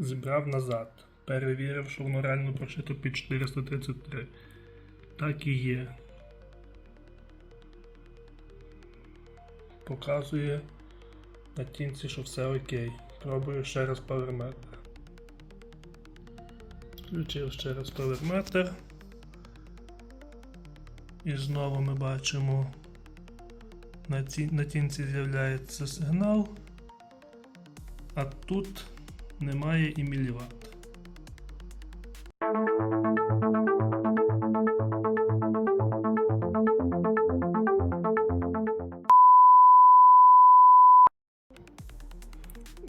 Зібрав назад. Перевірив, що воно реально прошито під 433. Так і є. Показує на тінці, що все окей. Пробую ще раз паверметр. Включив ще раз паверметр. І знову ми бачимо на тінці з'являється сигнал, а тут немає і міліват.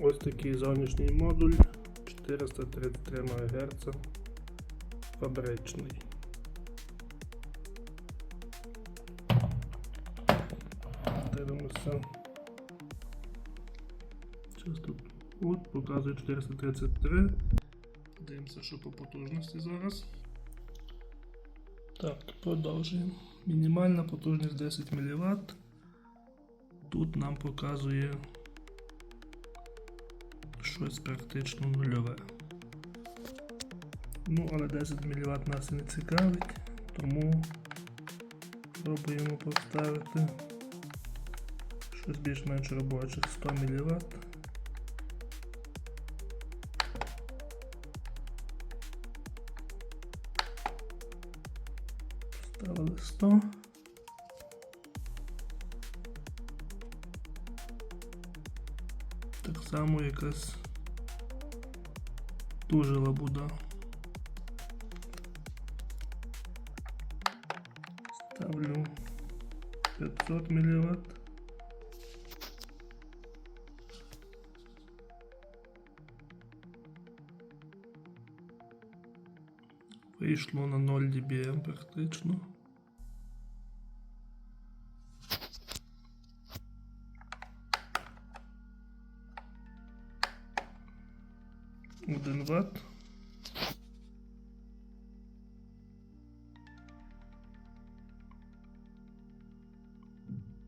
Ось такий зовнішній модуль 433 МГц фабричний. Дивимося. Щось тут. От, показує 433. Дивимося, що по потужності зараз. Так, продовжуємо. Мінімальна потужність 10 мВт. Тут нам показує щось практично нульове. Ну, але 10 мВт нас не цікавить, тому пробуємо поставити щось більш-менш робочих 100 мВт. Ставили 100. Так само якась дуже лабуда. Ставлю 500 мВт. Вийшло на 0 dBm практично. Один ватт.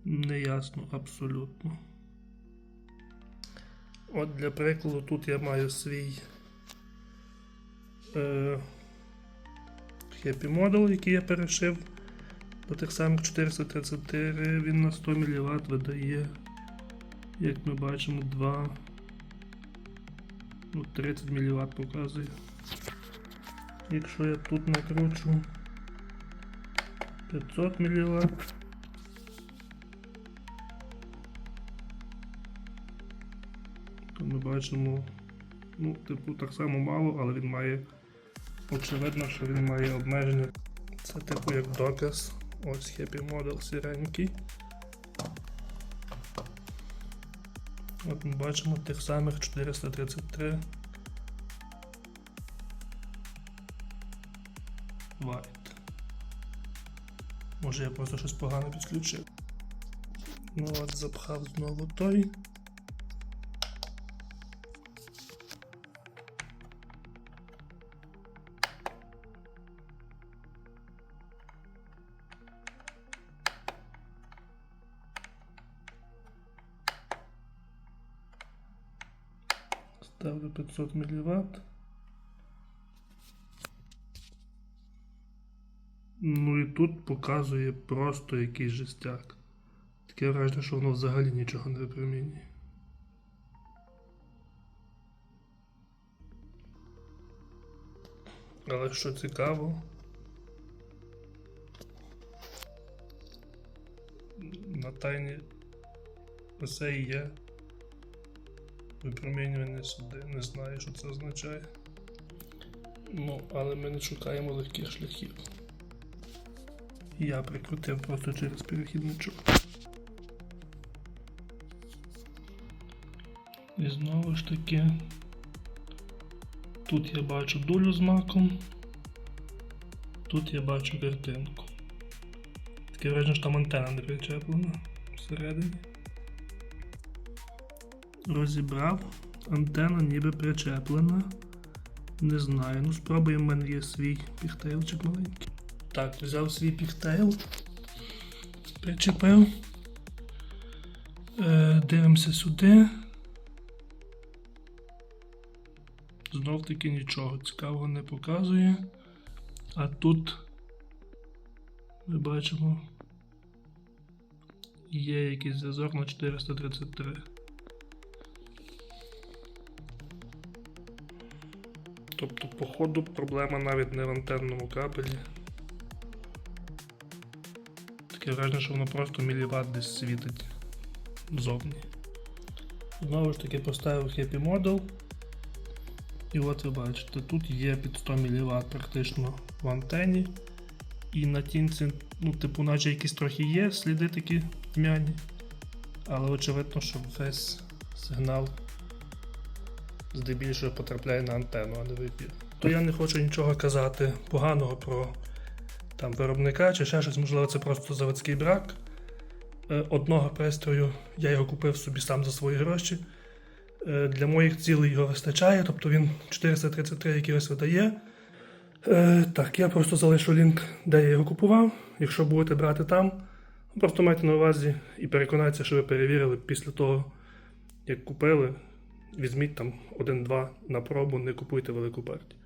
Неясно абсолютно. От для прикладу тут я маю свій е, Happy Model, який я перешив до тих самих 433, він на 100 мВт видає, як ми бачимо, 2 ну, 30 мВт показує. Якщо я тут накручу 500 мВт. То ми бачимо, ну, типу, так само мало, але він має, очевидно, що він має обмеження. Це типу як доказ. Ось Happy Model сіренький. От ми бачимо тих самих 433 White. Може я просто щось погано підключив. Ну от запхав знову той. Ставлю 500 мВт. Ну і тут показує просто якийсь жестяк. Таке враження, що воно взагалі нічого не випромінює. Але що цікаво, на тайні усе і є випромінювання сюди. Не знаю, що це означає. Ну, але ми не шукаємо легких шляхів. Я прикрутив просто через перехідничок. І знову ж таки, тут я бачу дулю з маком, тут я бачу картинку. Таке враження, що там антенна не причеплена всередині. Розібрав, антенна ніби причеплена. Не знаю, ну спробуємо, в мене є свій піхтейлчик маленький. Так, взяв свій піхтейл, причепив. Е, дивимося сюди. Знов таки нічого цікавого не показує. А тут ми бачимо є якийсь зв'язок на 433. Тобто, походу, проблема навіть не в антенному кабелі. Таке враження, що воно просто міліват десь світить ззовні. Знову ж таки поставив Happy Model. І от ви бачите, тут є під 100 мВт практично в антені. І на тінці, ну, типу, наче якісь трохи є сліди такі тьмяні. Але очевидно, що весь сигнал здебільшого потрапляє на антенну, а не в ефір. То я не хочу нічого казати поганого про там, виробника чи ще щось, можливо, це просто заводський брак. Е, Одного пристрою я його купив собі сам за свої гроші. Е, Для моїх цілей його вистачає, тобто він 433 якийсь видає. Е, так, я просто залишу лінк, де я його купував. Якщо будете брати там, просто майте на увазі і переконайтеся, що ви перевірили після того, як купили. Візьміть там один-два на пробу, не купуйте велику партію.